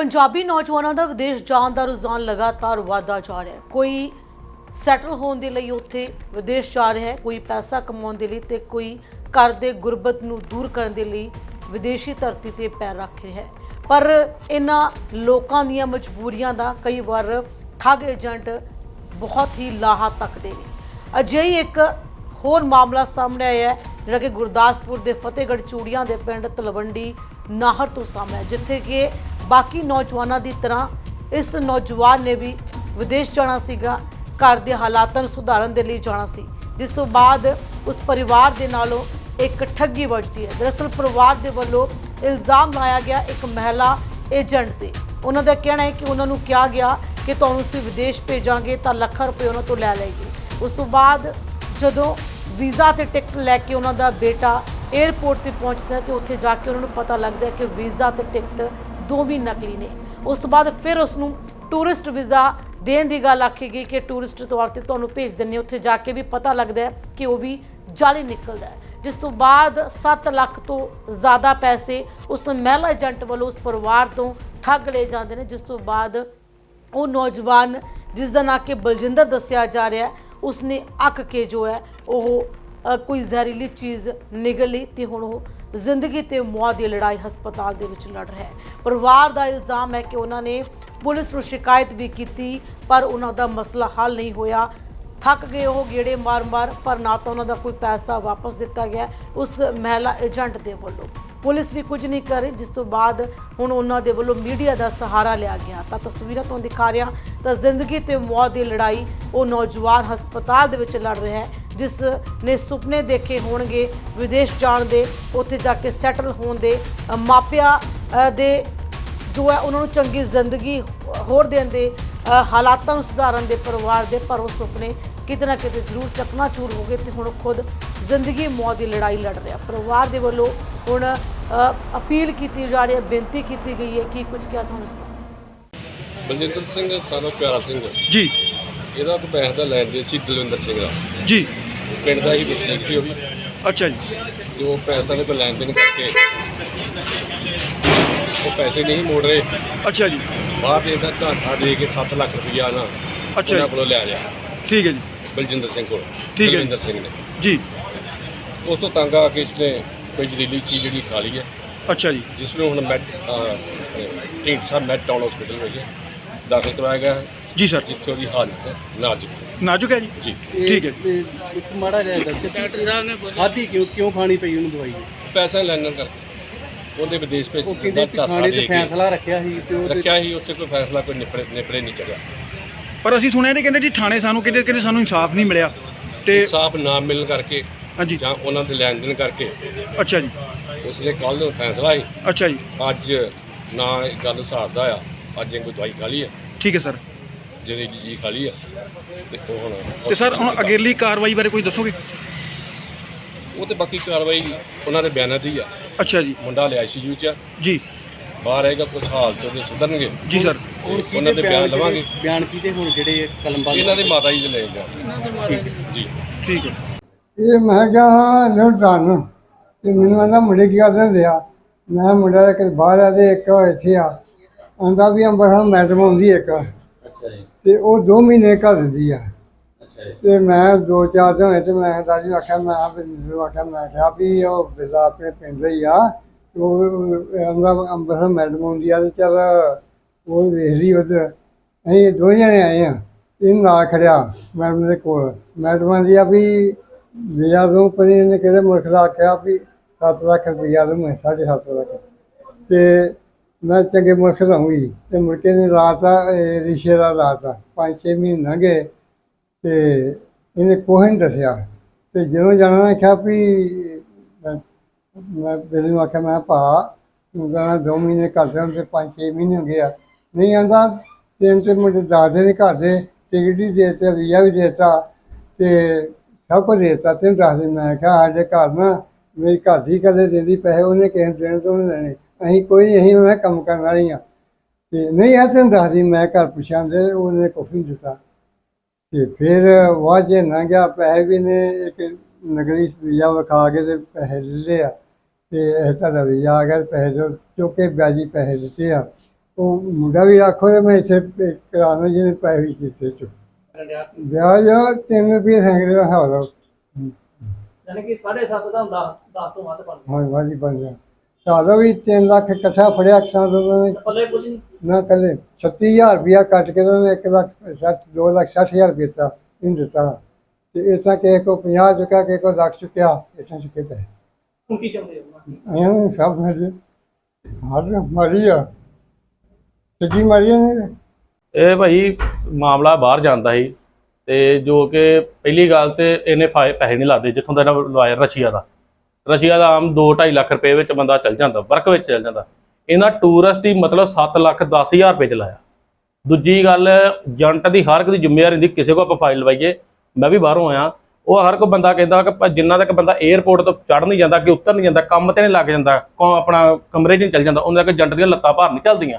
ਪੰਜਾਬੀ ਨੌਜਵਾਨਾਂ ਦਾ ਵਿਦੇਸ਼ ਜਾਣ ਦਾ ਰੁਝਾਨ ਲਗਾਤਾਰ ਵਧਦਾ ਜਾ ਰਿਹਾ ਹੈ। ਕੋਈ ਸੈਟਲ ਹੋਣ ਦੇ ਲਈ ਉੱਥੇ ਵਿਦੇਸ਼ ਜਾ ਰਿਹਾ ਹੈ, ਕੋਈ ਪੈਸਾ ਕਮਾਉਣ ਦੇ ਲਈ ਤੇ ਕੋਈ ਘਰ ਦੇ ਗੁਰਬਤ ਨੂੰ ਦੂਰ ਕਰਨ ਦੇ ਲਈ ਵਿਦੇਸ਼ੀ ਧਰਤੀ ਤੇ ਪੈਰ ਰੱਖ ਰਿਹਾ ਹੈ। ਪਰ ਇਹਨਾਂ ਲੋਕਾਂ ਦੀਆਂ ਮਜਬੂਰੀਆਂ ਦਾ ਕਈ ਵਾਰ ਠੱਗ ਏਜੰਟ ਬਹੁਤ ਹੀ ਲਾਹਾ ਤੱਕਦੇ ਨੇ। ਅਜਿਹੀ ਇੱਕ ਹੋਰ ਮਾਮਲਾ ਸਾਹਮਣੇ ਆਇਆ ਹੈ, ਜਿਹੜਾ ਕਿ ਗੁਰਦਾਸਪੁਰ ਦੇ ਫਤਿਹਗੜ੍ਹ ਚੂੜੀਆਂ ਦੇ ਪਿੰਡ ਤਲਵੰਡੀ ਨਾਹਰ ਤੋਂ ਸਾਹਮਣੇ ਜਿੱਥੇ ਕਿ ਬਾਕੀ ਨੌਜਵਾਨਾਂ ਦੀ ਤਰ੍ਹਾਂ ਇਸ ਨੌਜਵਾਨ ਨੇ ਵੀ ਵਿਦੇਸ਼ ਜਾਣਾ ਸੀਗਾ, ਘਰ ਦੇ ਹਾਲਾਤਾਂ ਨੂੰ ਸੁਧਾਰਨ ਦੇ ਲਈ ਜਾਣਾ ਸੀ, ਜਿਸ ਤੋਂ ਬਾਅਦ ਉਸ ਪਰਿਵਾਰ ਦੇ ਨਾਲੋਂ ਇੱਕ ਠੱਗੀ ਵੱਜਦੀ ਹੈ। ਦਰਅਸਲ ਪਰਿਵਾਰ ਦੇ ਵੱਲੋਂ ਇਲਜ਼ਾਮ ਲਾਇਆ ਗਿਆ ਇੱਕ ਮਹਿਲਾ ਏਜੰਟ ਤੇ। ਉਹਨਾਂ ਦਾ ਕਹਿਣਾ ਹੈ ਕਿ ਉਹਨਾਂ ਨੂੰ ਕਿਹਾ ਗਿਆ ਕਿ ਤੁਹਾਨੂੰ ਅਸੀਂ ਵਿਦੇਸ਼ ਭੇਜਾਂਗੇ ਤਾਂ ਲੱਖਾਂ ਰੁਪਏ ਉਹਨਾਂ ਤੋਂ ਲੈ ਲਏਗੀ। ਉਸ ਤੋਂ ਬਾਅਦ ਜਦੋਂ ਵੀਜ਼ਾ ਤੇ ਟਿਕਟ ਲੈ ਕੇ ਉਹਨਾਂ ਦਾ ਬੇਟਾ 에ਅਰਪੋਰਟ ਤੇ ਪਹੁੰਚਦਾ ਹੈ ਤੇ ਉੱਥੇ ਜਾ ਕੇ ਉਹਨਾਂ ਨੂੰ ਪਤਾ ਲੱਗਦਾ ਕਿ ਵੀਜ਼ਾ ਤੇ ਟਿਕਟ ਦੋ ਵੀ ਨਕਲੀ ਨੇ। ਉਸ ਤੋਂ ਬਾਅਦ ਫਿਰ ਉਸ ਨੂੰ ਟੂਰਿਸਟ ਵੀਜ਼ਾ ਦੇਣ ਦੀ ਗੱਲ ਆਖੀ ਗਈ ਕਿ ਟੂਰਿਸਟ ਤੌਰ ਤੇ ਤੁਹਾਨੂੰ ਭੇਜ ਦਿੰਦੇ ਉੱਥੇ ਜਾ ਕੇ ਵੀ ਪਤਾ ਲੱਗਦਾ ਹੈ ਕਿ ਉਹ ਵੀ ਜਾਲੀ ਨਿਕਲਦਾ ਹੈ। ਜਿਸ ਤੋਂ ਬਾਅਦ 7 ਲੱਖ ਤੋਂ ਜ਼ਿਆਦਾ ਪੈਸੇ ਉਸ ਮਹਿਲਾ ਏਜੰਟ ਵੱਲੋਂ ਉਸ ਪਰਿਵਾਰ ਤੋਂ ਠੱਗ ਲਏ ਜਾਂਦੇ ਨੇ। ਜਿਸ ਤੋਂ ਬਾਅਦ ਉਹ ਨੌਜਵਾਨ ਜਿਸ ਦਾ ਨਾਂ ਕਿ ਬਲਜਿੰਦਰ ਦੱਸਿਆ ਜਾ ਰਿਹਾ ਉਸਨੇ ਅੱਕ ਕੇ ਜੋ ਹੈ ਉਹ ਕੋਈ ਜ਼ਹਿਰੀਲੀ ਚੀਜ਼ ਨਿਗਲ ਲਈ ਤੇ ਹੁਣ ਉਹ ਜ਼ਿੰਦਗੀ ਤੇ ਮੌਤ ਦੀ ਲੜਾਈ ਹਸਪਤਾਲ ਦੇ ਵਿੱਚ ਲੜ ਰਿਹਾ ਹੈ। ਪਰਿਵਾਰ ਦਾ ਇਲਜ਼ਾਮ ਹੈ ਕਿ ਉਹਨਾਂ ਨੇ ਪੁਲਿਸ ਨੂੰ ਸ਼ਿਕਾਇਤ ਵੀ ਕੀਤੀ, ਪਰ ਉਹਨਾਂ ਦਾ ਮਸਲਾ ਹੱਲ ਨਹੀਂ ਹੋਇਆ। ਥੱਕ ਗਏ ਉਹ ਗੇੜੇ ਮਾਰ-ਮਾਰ, ਪਰ ਨਾ ਤਾਂ ਉਹਨਾਂ ਦਾ ਕੋਈ ਪੈਸਾ ਵਾਪਸ ਦਿੱਤਾ ਗਿਆ। ਉਸ ਮਹਿਲਾ ਏਜੰਟ ਦੇ ਵੱਲੋਂ ਪੁਲਿਸ ਵੀ ਕੁਝ ਨਹੀਂ ਕਰ ਰਹੀ, ਜਿਸ ਤੋਂ ਬਾਅਦ ਹੁਣ ਉਹਨਾਂ ਦੇ ਵੱਲੋਂ ਮੀਡੀਆ ਦਾ ਸਹਾਰਾ ਲਿਆ ਗਿਆ। ਤਾਂ ਤਸਵੀਰਾਂ ਤੋਂ ਦਿਖਾ ਰਿਹਾ ਤਾਂ ਜ਼ਿੰਦਗੀ ਤੇ ਮੌਤ ਦੀ ਲੜਾਈ, ਉਹ ਨੌਜਵਾਨ ਹਸਪਤਾਲ ਦੇ ਵਿੱਚ ਲੜ ਰਿਹਾ ਹੈ, ਜਿਸ ਨੇ ਸੁਪਨੇ ਦੇਖੇ ਹੋਣਗੇ ਵਿਦੇਸ਼ ਜਾਣ ਦੇ, ਉੱਥੇ ਜਾ ਕੇ ਸੈਟਲ ਹੋਣ ਦੇ ਮਾਪਿਆਂ ਦੇ ਜੋ ਹੈ, ਉਹਨਾਂ ਨੂੰ ਚੰਗੀ ਜ਼ਿੰਦਗੀ ਹੋਰ ਦੇਣ ਦੇ ਹਾਲਾਤਾਂ ਨੂੰ ਸੁਧਾਰਨ ਦੇ ਪਰਿਵਾਰ ਦੇ ਪਰ ਉਹ ਸੁਪਨੇ ਕਿਤੇ ਨਾ ਕਿਤੇ ਜ਼ਰੂਰ ਚਕਨਾਚੂਰ ਹੋ ਗਏ ਤੇ ਹੁਣ ਉਹ ਖੁਦ ਜ਼ਿੰਦਗੀ ਮੌਤ ਦੀ ਲੜਾਈ ਲੜ ਰਿਹਾ। ਪਰਿਵਾਰ ਦੇ ਵੱਲੋਂ ਹੁਣ ਅਪੀਲ ਕੀਤੀ ਜਾ ਰਹੀ ਹੈ ਬੇਨਤੀ ਕੀਤੀ ਗਈ ਹੈ ਕਿ ਕੁਝ ਕਿਹਾ ਤੁਹਾਨੂੰ ਬਲਜਿੰਦਰ ਸਿੰਘ ਸਾਨੂੰ ਪਿਆਰਾ ਸਿੰਘ। ਜੀ। ਇਹਦਾ ਕੋਈ ਪੈਸੇ ਦਾ ਲੈਣ ਦੇ ਸੀ ਦਲਵਿੰਦਰ ਸਿੰਘ ਦਾ। ਜੀ। ਪਿੰਡ ਦਾ ਹੀ ਵਸਨੀਕ ਸੀ ਉਹ ਵੀ। ਅੱਛਾ ਜੀ। ਉਹ ਪੈਸਾ ਦੇ ਕੋਈ ਲੈਣ ਦੇਣ ਕਰਕੇ ਉਹ ਪੈਸੇ ਨਹੀਂ ਮੋੜ ਰਹੇ। ਅੱਛਾ ਜੀ। ਬਾਅਦ ਇਹਦਾ ਝਾਂਸਾ ਦੇ ਕੇ 7 ਲੱਖ ਰੁਪਈਆ ਨਾ ਅੱਛਾ ਉਹਨਾਂ ਜੀ ਕੋਲੋਂ ਲਿਆ। ਗਿਆ ਠੀਕ ਹੈ ਜੀ। ਬਲਜਿੰਦਰ ਸਿੰਘ ਕੋਲ। ਠੀਕ ਹੈ। ਦਲਵਿੰਦਰ ਸਿੰਘ ਨੇ। ਜੀ। ਉਸ ਤੋਂ ਤੰਗ ਆ ਕੇ ਇਸਨੇ ਕੋਈ ਜ਼ਹਿਰੀਲੀ ਚੀਜ਼ ਜਿਹੜੀ ਖਾ ਲਈ ਹੈ। ਅੱਛਾ ਜੀ। ਜਿਸ ਨੂੰ ਹੁਣ ਮੈਟ ਢੀਂਡ ਸਾਹਿਬ ਮੈਟ ਟਾਊਨ ਹਸਪੀਟਲ ਵਿੱਚ ਦਾਖਲ ਕਰਵਾਇਆ ਗਿਆ ਹੈ। ਜੀ ਸਰ। ਜਿੱਥੇ ਉਹਦੀ ਹਾਲਤ ਨਾਜ਼ੁਕ ਹੈ। ਨਾਜ਼ੁਕ ਹੈ ਜੀ? ਜੀ। ਠੀਕ ਹੈ ਤੇ ਇੱਕ ਮਾੜਾ ਜਿਹਾ ਦੱਸੋ ਡਾਕਟਰ ਸਾਹਿਬ ਨੇ ਖਾਧੀ ਕਿਉਂ ਕਿਉਂ ਖਾਣੀ ਪਈ ਉਹਨੂੰ ਦਵਾਈ? ਪੈਸਾ ਲੈਣ ਕਰਕੇ। ਉਹਦੇ ਵਿਦੇਸ਼ ਭੇਜ ਉਹ ਕਹਿੰਦੇ ਦਾ ਝਾਂਸਾ ਖਾਣੇ ਦੇ ਤੇ ਕੇ। ਫੈਸਲਾ ਰੱਖਿਆ ਸੀ ਤੇ ਉਹਦੇ ਰੱਖਿਆ ਹੀ ਉੱਥੇ ਕੋਈ ਫੈਸਲਾ ਕੋਈ ਨਿਪੜੇ ਨਿਪੜੇ ਨਹੀਂ ਚੜਿਆ। ਪਰ ਅਸੀਂ ਸੁਣਿਆ ਨੇ ਕਹਿੰਦੇ ਜੀ ਥਾਣੇ ਸਾਨੂੰ ਕਹਿੰਦੇ ਕਹਿੰਦੇ ਸਾਨੂੰ ਇਨਸਾਫ ਨਹੀਂ ਮਿਲਿਆ। ਤੇ ਇਨਸਾਫ ਨਾ ਮਿਲਣ ਕਰਕੇ ਹਾਂਜੀ। ਜਾਂ ਉਹਨਾਂ ਦੇ ਲੈਣ ਦੇਣ ਕਰਕੇ। ਅੱਛਾ ਜੀ। ਉਸ ਲਈ ਕੱਲ ਨੂੰ ਫੈਸਲਾ ਸੀ। ਅੱਛਾ ਜੀ। ਅੱਜ ਨਾ ਇਹ ਗੱਲ ਹਿਸਾਬ ਦਾ ਆ ਅੱਜ ਇਹ ਕੋਈ ਦਵਾਈ ਖਾ ਲਈ ਹੈ ਠੀਕ ਹੈ ਸਰ। ਜਿਹਦੀ ਜੀ ਖਾ ਲਈ ਹੈ ਤੇ ਉਹ ਹੁਣ ਤੇ ਸਰ ਹੁਣ ਅਗੇਰਲੀ ਕਾਰਵਾਈ ਬਾਰੇ ਕੋਈ ਦੱਸੋਗੇ? ਉਹ ਤੇ ਬਾਕੀ ਕਾਰਵਾਈ ਉਹਨਾਂ ਦੇ ਬਿਆਨਾਂ ਦੀ ਆ। ਅੱਛਾ ਜੀ। ਮੁੰਡਾ ਲਿਆ ਆਈਸੀਯੂ ਚ। ਆ, ਜੀ। ਬਾਹਰ ਆਏਗਾ ਕੁਝ ਹਾਲਤ ਉਹਦੇ ਸੁਧਰਨਗੇ। ਜੀ ਸਰ ਤੇ ਉਹਨਾਂ ਦੇ ਬਿਆਨ ਲਵਾਂਗੇ। ਬਿਆਨ ਕੀਤੇ ਹੁਣ ਜਿਹੜੇ ਕਲਮਬਾਜ਼ ਇਹਨਾਂ ਦੇ ਮਾਤਾ ਜੀ ਦੇ ਲੈ ਜਾ। ਠੀਕ ਹੈ ਜੀ। ਠੀਕ ਹੈ। ਇਹ ਮੈਂ ਕਿਹਾ ਲੁਧਿਆਣਾ ਤੇ ਮੈਨੂੰ ਆਂਦਾ ਮੁੰਡੇ ਕੀ ਕਰਦੇ ਹੁੰਦੇ ਆ? ਮੈਂ ਮੁੰਡਾ ਇੱਕ ਬਾਹਰ ਆ ਤੇ ਇੱਕ ਇੱਥੇ ਆ। ਆਂਦਾ ਵੀ ਅੰਬਰ ਮੈਡਮ ਆਉਂਦੀ ਇੱਕ। ਅੱਛਾ ਜੀ। ਤੇ ਉਹ 2 ਮਹੀਨੇ ਘਰ ਦਿੰਦੀ ਆ। ਅੱਛਾ ਜੀ। ਤੇ ਮੈਂ ਦੋ ਚਾਰ ਦਿਨ ਹੋਏ ਤੇ ਮੈਂ ਦਾਦੀ ਨੂੰ ਆਖਿਆ ਮੈਂ ਆਪ ਨੂੰ ਆਖਿਆ ਮੈਂ ਕਿਹਾ ਵੀ ਉਹ ਬਿਲਾ ਆਪਣੇ ਪਿੰਡ ਹੀ ਆ। ਤੇ ਉਹ ਆਂਦਾ ਅੰਬਰ ਮੈਡਮ ਆਉਂਦੀ ਆ ਤੇ ਚੱਲ ਉਹ ਵੇਖ ਲਈ ਉਧਰ। ਅਸੀਂ ਦੋਵੇਂ ਜਣੇ ਆਏ ਆ, ਇਹ ਨਾ ਖੜਿਆ ਮੈਡਮ ਦੇ ਕੋਲ। ਮੈਡਮ ਦੀ ਆ ਵੀ ਵਿਆਹ ਤੋਂ ਪਰੀ ਨੇ ਕਿਹੜੇ ਮੁਲਕ ਦਾ ਆਖਿਆ ਵੀ 7 ਲੱਖ ਰੁਪਈਆ ਦੂੰ ਮੈਂ 7.5 ਲੱਖ। ਤੇ ਮੈਂ ਚੰਗੇ ਮੁਲਕ ਰਹੂੰਗੀ ਤੇ ਮੁੜਕੇ ਨੇ ਲਾਤਾ, ਇਹ ਰਿਸ਼ਤੇ ਦਾ ਲਾਤਾ। ਪੰਜ ਛੇ ਮਹੀਨੇ ਲੰਘੇ ਤੇ ਇਹਨੇ ਕੋਈ ਨਹੀਂ ਦੱਸਿਆ। ਤੇ ਜਦੋਂ ਜਾਣਾ ਆਖਿਆ ਵੀ ਮੈਂ ਮੈਂ ਨੂੰ ਆਖਿਆ, ਮੈਂ ਭਾ, ਤੂੰ ਕਹਿੰਦਾ ਦੋ ਮਹੀਨੇ ਘਰ ਦੇ ਤੇ ਪੰਜ ਛੇ ਮਹੀਨੇ ਹੋ ਗਏ ਆ। ਨਹੀਂ ਆਂਦਾ, ਤਿੰਨ ਤੇ ਮੁੰਡੇ ਦਾਦੇ ਦੇ ਘਰ ਦੇ, ਟਿਕਟ ਵੀ ਦੇ ਦਿੱਤਾ, ਵੀਜ਼ਾ ਵੀ ਦੇ ਦਿੱਤਾ ਤੇ ਸਭ ਕੁਝ ਦੇ ਦਿੱਤਾ, ਤੈਨੂੰ ਦੱਸ ਦੇ ਮੈਂ ਕਿਹਾ ਸਾਡੇ ਘਰ ਨਾ ਮੇਰੀ ਘਰ ਦੀ ਕਦੇ ਦਿੰਦੀ ਪੈਸੇ, ਉਹਨੇ ਕਿਸੇ ਨੂੰ ਦੇਣੇ ਤੋਂ ਨਹੀਂ ਦੇਣੇ। ਅਸੀਂ ਕੋਈ, ਅਸੀਂ ਮੈਂ ਕੰਮ ਕਰਨ ਵਾਲੀ ਆ। ਤੇ ਨਹੀਂ ਆ ਤੈਨੂੰ ਦੱਸਦੀ ਮੈਂ ਘਰ ਪੁੱਛਾਂ ਦੇ ਉਹਨੇ ਕੁਛ ਨਹੀਂ ਦਿੱਤਾ। ਤੇ ਫਿਰ ਵਾਜੇ ਨਾ ਗਿਆ, ਪੈਸੇ ਵੀ ਨੇ, ਇੱਕ ਨਕਲੀ ਵੀਜ਼ਾ ਵਿਖਾ ਕੇ ਤੇ ਪੈਸੇ ਲੈ ਲਿਆ ਤੇ ਇਹ ਤੁਹਾਡਾ ਵੀਜ਼ਾ ਆ ਗਿਆ ਪੈਸੇ ਜੋ ਚੁੱਕ ਕੇ ਵਿਆਜੀ ਪੈਸੇ ਦਿੱਤੇ ਆ। ਉਹ ਮੁੰਡਾ ਵੀ ਆਖੋ ਮੈਂ ਇੱਥੇ ਕਰਾਉਣਾ ਜਿਹਨੇ ਪੈਸੇ ਵੀ ਕੀਤੇ ਚ। ਵਿਆਜ 3 ਰੁਪਏ ਸੈਂਕੜੇ ਦਾ ਹਾਲ ਆ। ਯਾਨੀ ਕਿ 7.5 ਦਾ ਹੁੰਦਾ 10 ਤੋਂ ਵੱਧ ਬਣ ਹਾਂ ਵਾਜੀ ਬਣ ਗਿਆ ਸਾਦਾ ਵੀ 3 ਲੱਖ ਇਕੱਠਾ ਫੜਿਆ ਅਕਸਾਂ ਤੋਂ ਨੇ। ਪੱਲੇ ਕੁਝ ਨਹੀਂ। ਨਾ ਕੱਲੇ 36000 ਰੁਪਇਆ ਕੱਟ ਕੇ ਉਹਨਾਂ ਨੇ 1 ਲੱਖ 60 2 ਲੱਖ 60000 ਰੁਪਏ ਦਿੱਤਾ ਇਹਨੂੰ ਦਿੱਤਾ। ਤੇ ਇਸ ਤਰ੍ਹਾਂ ਕਿਸੇ ਕੋ 50 ਚੁੱਕਿਆ ਕਿਸੇ ਕੋ ਲੱਖ ਚੁੱਕਿਆ ਇਸ ਤਰ੍ਹਾਂ ਚੁੱਕੇ ਪਏ ਹੁਣ ਕੀ ਚਾਹੁੰਦੇ ਹੋ ਐਂ ਸਭ ਮਿਲ ਜੇ। ਹਰ ਮਾਰੀ ਆ। ਸਿੱਧੀ ਮਾਰੀ ਨੇ ਇਹ ਭਾਈ ਮਾਮਲਾ ਬਾਹਰ ਜਾਂਦਾ ਸੀ ਤੇ ਜੋ ਕਿ ਪਹਿਲੀ ਗੱਲ ਤੇ ਇਹਨੇ ਫਾਇ ਪੈਸੇ ਨਹੀਂ ਲਾਦੇ ਜਿੱਥੋਂ ਦਾ ਇਹਨਾਂ ਲਵਾਇਆ ਰਸ਼ੀਆ ਦਾ। ਰਸ਼ੀਆ ਦਾ ਆਮ 2.5 ਲੱਖ ਰੁਪਏ ਵਿੱਚ ਬੰਦਾ ਚੱਲ ਜਾਂਦਾ ਵਰਕ ਵਿੱਚ ਚੱਲ ਜਾਂਦਾ। ਇਹਨਾਂ ਟੂਰਿਸਟ ਦੀ ਮਤਲਬ 7 ਲੱਖ 10 ਹਜ਼ਾਰ ਰੁਪਏ ਚ ਲਾਇਆ। ਦੂਜੀ ਗੱਲ ਏਜੰਟ ਦੀ ਹਰ ਇੱਕ ਦੀ ਜ਼ਿੰਮੇਵਾਰੀ ਹੁੰਦੀ ਕਿਸੇ ਕੋ ਆਪਾਂ ਫਾਈਲ ਲਵਾਈਏ। ਮੈਂ ਵੀ ਬਾਹਰੋਂ ਆਇਆ ਉਹ ਹਰ ਕੋ ਬੰਦਾ ਕਹਿੰਦਾ ਕਿ ਜਿੰਨਾ ਤੱਕ ਬੰਦਾ 에ਅਰਪੋਰਟ ਤੋਂ ਚੜ ਨਹੀਂ ਜਾਂਦਾ ਕਿ ਉੱਤਰ ਨਹੀਂ ਜਾਂਦਾ ਕੰਮ ਤੇ ਨਹੀਂ ਲੱਗ ਜਾਂਦਾ ਕੋ ਆਪਣਾ ਕਮਰੇ 'ਚ ਚੱਲ ਜਾਂਦਾ ਉਹਨਾਂ ਤੱਕ ਏਜੰਟ ਦੀਆਂ ਲੱਤਾਂ ਭਾਰ ਨਹੀਂ ਚੱਲਦੀਆਂ।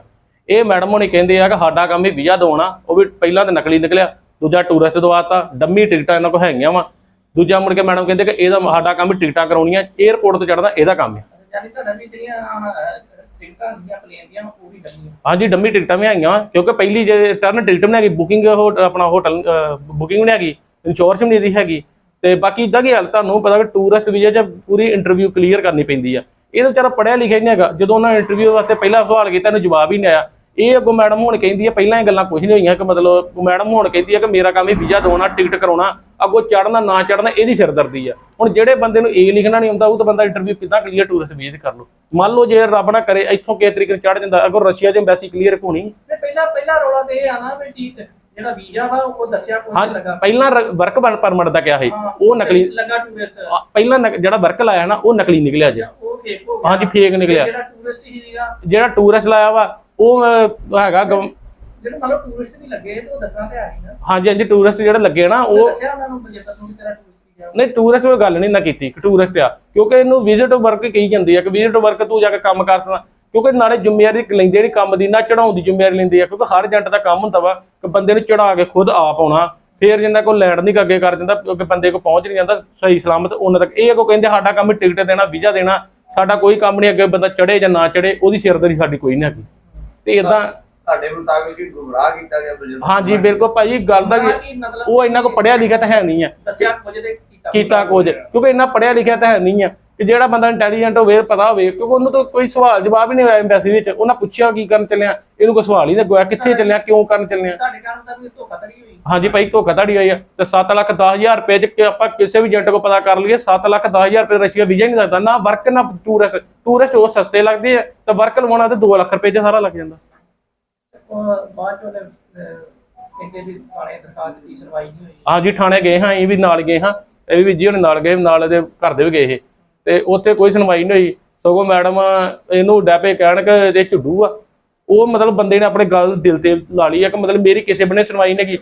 ਇਹ ਮੈਡਮ ਹੋਣੀ ਕਹਿੰਦੇ ਆ ਕਿ ਸਾਡਾ ਕੰਮ ਹੀ ਵੀਜ਼ਾ ਦਵਾਉਣਾ ਉਹ ਵੀ ਪਹਿਲਾਂ ਤਾਂ ਨਕਲੀ ਨਿਕਲਿਆ ਦੂਜਾ ਟੂਰਿਸਟ ਦਵਾਤਾ ਡੰਮੀ ਟਿਕਟਾਂ ਇਹਨਾਂ ਕੋਲ ਹੈਗੀਆਂ ਵਾ। ਦੂਜਾ ਮੁੜ ਕੇ ਮੈਡਮ ਕਹਿੰਦੇ ਕਿ ਇਹਦਾ ਸਾਡਾ ਕੰਮ ਹੀ ਟਿਕਟਾਂ ਕਰਾਉਣੀਆਂ 에ਅਰਪੋਰਟ ਤੋਂ ਚੜਦਾ ਇਹਦਾ ਕੰਮ ਹੈ ਯਾਨੀ ਤੁਹਾਡਾ ਵੀ ਜਿਹੜੀਆਂ ਅਹ, ਟਿਕਟਾਂ ਸੀਗੀਆਂ ਪਲੇਨ ਦੀਆਂ ਉਹ ਵੀ ਲੱਗੀਆਂ ਹਾਂਜੀ ਡੰਮੀ ਟਿਕਟਾਂ ਵੀ ਹੈਗੀਆਂ ਵਾਂ, ਕਿਉਂਕਿ ਪਹਿਲੀ ਜੇ ਰਿਟਰਨ ਟਿਕਟ ਨਹੀਂ ਹੈਗੀ ਬੁਕਿੰਗ ਆਪਣਾ ਹੋਟਲ ਬੁਕਿੰਗ ਨਹੀਂ ਹੈਗੀ ਇੰਸ਼ੋਰੈਂਸ ਨਹੀਂ ਦੀ ਹੈਗੀ। ਤੇ ਬਾਕੀ ਇਦਾਂ ਕੀ ਹਾਲ, ਤੁਹਾਨੂੰ ਪਤਾ ਕਿ ਟੂਰਿਸਟ ਵੀਜ਼ਾ 'ਚ ਪੂਰੀ ਇੰਟਰਵਿਊ ਕਲੀਅਰ ਕਰਨੀ ਪੈਂਦੀ ਆ। ਇਹ ਤਾਂ ਵਿਚਾਰਾ ਪੜਿਆ ਲਿਖਿਆ ਨਹੀਂ ਹੈਗਾ। ਜਦੋਂ ਉਹਨਾਂ ਇੰਟਰਵਿਊ ਵਾਸਤੇ ਪਹਿਲਾ ਸਵਾਲ ਕੀਤਾ, ਇਹਨੂੰ ਜਵਾਬ ਹੀ ਨਹੀਂ ਆਇਆ। ਇਹ ਅੱਗੋਂ ਮੈਡਮ ਹੁਣ ਕਹਿੰਦੀ ਹੈ ਪਹਿਲਾਂ ਇਹ ਗੱਲਾਂ ਕੁਝ ਨਹੀਂ ਹੋਈਆਂ ਕਿ ਮਤਲਬ ਮੈਡਮ ਹੁਣ ਕਹਿੰਦੀ ਹੈ ਕਿ ਮੇਰਾ ਕੰਮ ਹੀ ਵੀਜ਼ਾ ਦਵਾਉਣਾ ਟਿਕਟ ਕਰਾਉਣਾ, ਅੱਗੋਂ ਚੜਨਾ ਨਾ ਚੜਨਾ ਇਹਦੀ ਸਿਰਦਰਦੀ ਆ। ਹੁਣ ਜਿਹੜੇ ਬੰਦੇ ਨੂੰ ਇਹ ਲਿਖਣਾ ਨਹੀਂ ਆਉਂਦਾ, ਉਹ ਤਾਂ ਬੰਦਾ ਇੰਟਰਵਿਊ ਕਿੱਦਾਂ ਕਲੀਅਰ ਟੂਰਿਸਟ ਵੀਜ਼ਾ ਕਰ ਲਓ ਮੰਨ ਲਓ ਜੇ ਰੱਬ ਨਾ ਕਰੇ, ਇੱਥੋਂ ਕਿਸ ਤਰੀਕੇ ਨਾਲ ਚੜ ਜਾਂਦਾ, ਅੱਗੋਂ ਰਸ਼ੀਆ 'ਚ ਐਮਬੈਸੀ ਕਲੀਅਰ ਹੋਣੀ। ਤੇ ਪਹਿਲਾਂ ਪਹਿਲਾ ਤੇ ਇਹ ਆ ਵੀ ਠੀਕ ਜਿਹੜਾ ਵੀਜ਼ਾ ਵਾ ਉਹ ਦੱਸਿਆ ਕੋਈ ਲੱਗਾ। ਪਹਿਲਾਂ ਵਰਕ ਪਰਮਿਟ ਦਾ ਕਿਹਾ ਸੀ। ਉਹ ਨਕਲੀ ਲੱਗਾ ਟੂਰਿਸਟ ਪਹਿਲਾਂ ਜਿਹੜਾ ਵਰਕ ਲਾਇਆ ਨਾ ਉਹ ਨਕਲੀ ਨਿਕਲਿਆ ਜੀ ਉਹ ਫੇਕ ਹੋ ਗਿਆ। ਹਾਂਜੀ ਫੇਕ ਨਿਕਲਿਆ। ਜਿਹੜਾ ਟੂਰਿਸਟ ਹੀ ਸੀਗਾ। ਜਿਹੜਾ ਟੂਰਿਸਟ ਲਾਇਆ ਵਾ ਉਹ ਹੈਗਾ ਜਿਹੜੇ ਮੰਨ ਲਓ ਟੂਰਿਸਟ ਨਹੀਂ ਲੱਗੇ ਤੇ ਉਹ ਦੱਸਣਾ ਤੇ ਆ ਹੀ ਨਾ। ਹਾਂਜੀ ਹਾਂਜੀ ਟੂਰਿਸਟ ਜਿਹੜੇ ਲੱਗੇ ਨਾ ਉਹ ਉਹ ਦੱਸਿਆ ਉਹਨਾਂ ਨੂੰ ਬਜੇਤਾ ਨੂੰ ਤੇਰਾ ਨਹੀਂ ਟੂਰਿਸਟ ਕੋਈ ਗੱਲ ਨਹੀਂ ਨਾ ਕੀਤੀ ਕਿ ਟੂਰਿਸਟ ਆ। ਕਿਉਂਕਿ ਇਹਨੂੰ ਵਿਜ਼ਿਟ ਵਰਕ ਕਹੀ ਜਾਂਦੀ ਆ ਕਿ ਵਿਜ਼ਿਟ ਵਰਕ ਤੂੰ ਜਾ ਕੇ ਕੰਮ ਕਰਨਾ ਕਿਉਂਕਿ ਨਾਲੇ ਜ਼ਿੰਮੇਵਾਰੀ ਲੈਂਦੇ ਨਹੀਂ ਕੰਮ ਦੀ ਨਾ ਚੜਾਉਣ ਦੀ ਜ਼ਿੰਮੇਵਾਰੀ ਲੈਂਦੇ ਆ ਕਿਉਂਕਿ ਹਰ ਏਜੰਟ ਦਾ ਕੰਮ ਹੁੰਦਾ ਵਾ ਕਿ ਬੰਦੇ ਨੂੰ ਚੜਾ ਕੇ ਖੁਦ ਆਪ ਆਉਣਾ ਫੇਰ ਜਿੰਨਾ ਕੋਈ ਲੈਂਡ ਨਹੀਂ ਅੱਗੇ ਕਰ ਦਿੰਦਾ ਕਿਉਂਕਿ ਬੰਦੇ ਕੋ ਪਹੁੰਚ ਨਹੀਂ ਜਾਂਦਾ ਸਹੀ ਸਲਾਮਤ ਉਹਨਾਂ ਤੱਕ। ਇਹ ਕੋ ਕਹਿੰਦੇ ਸਾਡਾ ਕੰਮ ਟਿਕਟ ਦੇਣਾ ਵੀਜ਼ਾ ਦੇਣਾ ਸਾਡਾ ਕੋਈ ਕੰਮ ਨਹੀਂ ਅੱਗੇ ਬੰਦਾ ਚੜੇ ਜਾਂ ਨਾ ਚੜੇ ਉਹਦੀ ਸਿਰਦਰੀ ਸਾਡੀ ਕੋਈ ਨਹੀਂ ਹੈਗੀ। ਤੇ ਇਦਾਂ ਤੁਹਾਡੇ ਮੁਤਾਬਿਕ ਹੀ ਗੁੰਮਰਾਹ ਕੀਤਾ ਗਿਆ ਬਲਜਿੰਦਰ ਹਾਂਜੀ ਬਿਲਕੁਲ ਭਾਜੀ ਗੱਲ ਦਾ ਕੀ- ਕੀ ਉਹ ਇਹਨਾਂ ਕੋ ਪੜਿਆ ਲਿਖਿਆ ਤਾਂ ਹੈ ਨਹੀਂ ਆ। ਦੱਸਿਆ ਕੁਝ ਤੇ ਕੀਤਾ ਕੀਤਾ ਕੁਝ? ਕਿਉਂਕਿ ਇੰਨਾ ਪੜਿਆ ਲਿਖਿਆ ਤਾਂ ਹੈ ਨਹੀਂ ਆ। ਕਿ ਜਿਹੜਾ ਬੰਦਾ ਇੰਟੈਲੀਜੈਂਟ ਹੋਵੇ ਪਤਾ ਹੋਵੇ ਕਿਉਂਕਿ ਉਹਨੂੰ ਤਾਂ ਕੋਈ ਸਵਾਲ ਜਵਾਬ ਹੀ ਨਹੀਂ ਹੋਇਆ ਐਮਬੈਸੀ ਵਿੱਚ। ਉਹਨਾਂ ਪੁੱਛਿਆ ਕੀ ਕਰਨ ਚੱਲਿਆ ਇਹਨੂੰ ਕੋਈ ਸਵਾਲ ਹੀ ਨਹੀਂ ਲੱਗਿਆ ਕਿੱਥੇ ਚੱਲਿਆ ਕਿਉਂ ਕਰਨ ਚੱਲਿਆ। ਤੁਹਾਡੇ ਕਾਰਨ ਤਾਂ ਵੀ ਧੋਖਾਧੜੀ ਹੋਈ। ਹਾਂਜੀ ਭਾਈ ਧੋਖਾਧੜੀ ਹੋਈ ਆ। ਤੇ 7 ਲੱਖ 10 ਹਜ਼ਾਰ ਰੁਪਏ ਚ ਕਿ ਆਪਾਂ ਕਿਸੇ ਵੀ ਏਜੰਟ ਕੋ ਪਤਾ ਕਰ ਲਈਏ 7 ਲੱਖ 10 ਹਜ਼ਾਰ ਰੁਪਏ ਰਸ਼ੀਆ ਵੀਜ਼ਾ ਨਹੀਂ ਲੱਗਦਾ। ਨਾ ਵਰਕ ਨਾ ਟੂਰਿਸਟ ਟੂਰਿਸਟ ਉਹ ਸਸਤੇ ਲੱਗਦੇ ਆ। ਤੇ ਵਰਕ ਲਵਾਉਣਾ ਤੇ 2 ਲੱਖ ਰੁਪਏ ਚ ਸਾਰਾ ਲੱਗ ਜਾਂਦਾ। ਬਾਅਦ ਚ ਉਹਨੇ ਕਹਿੰਦੇ ਵੀ ਥਾਣੇ ਦਰਖਾਸਤ ਦਿੱਤੀ ਸੁਣਵਾਈ ਨਹੀਂ ਹੋਈ। ਹਾਂਜੀ ਥਾਣੇ ਗਏ ਹਾਂ ਇਹ ਵੀ ਨਾਲ ਗਏ ਹਾਂ। ਇਹ ਵੀ ਜੀ ਉਹਨੇ ਨਾਲ ਗਏ ਨਾਲ ਇਹਦੇ ਘਰ ਦੇ ਵੀ ਗਏ ਇਹ। ਤੇ ਉੱਥੇ ਕੋਈ ਸੁਣਵਾਈ ਨਹੀਂ ਹੋਈ। ਸਗੋਂ ਮੈਡਮ ਇਹਨੂੰ ਡੈਪੇ ਕਹਿਣ ਕਿ ਇਹ ਝੁੱਡੂ ਆ। ਉਹ ਮਤਲਬ ਬੰਦੇ ਨੇ ਆਪਣੇ ਗੱਲ ਦਿਲ ਤੇ ਲਾ ਲਈ ਆ ਕਿ ਮਤਲਬ ਮੇਰੀ ਕਿਸੇ ਬਣੇ ਸੁਣਵਾਈ ਨਹੀਂ ਹੈਗੀ।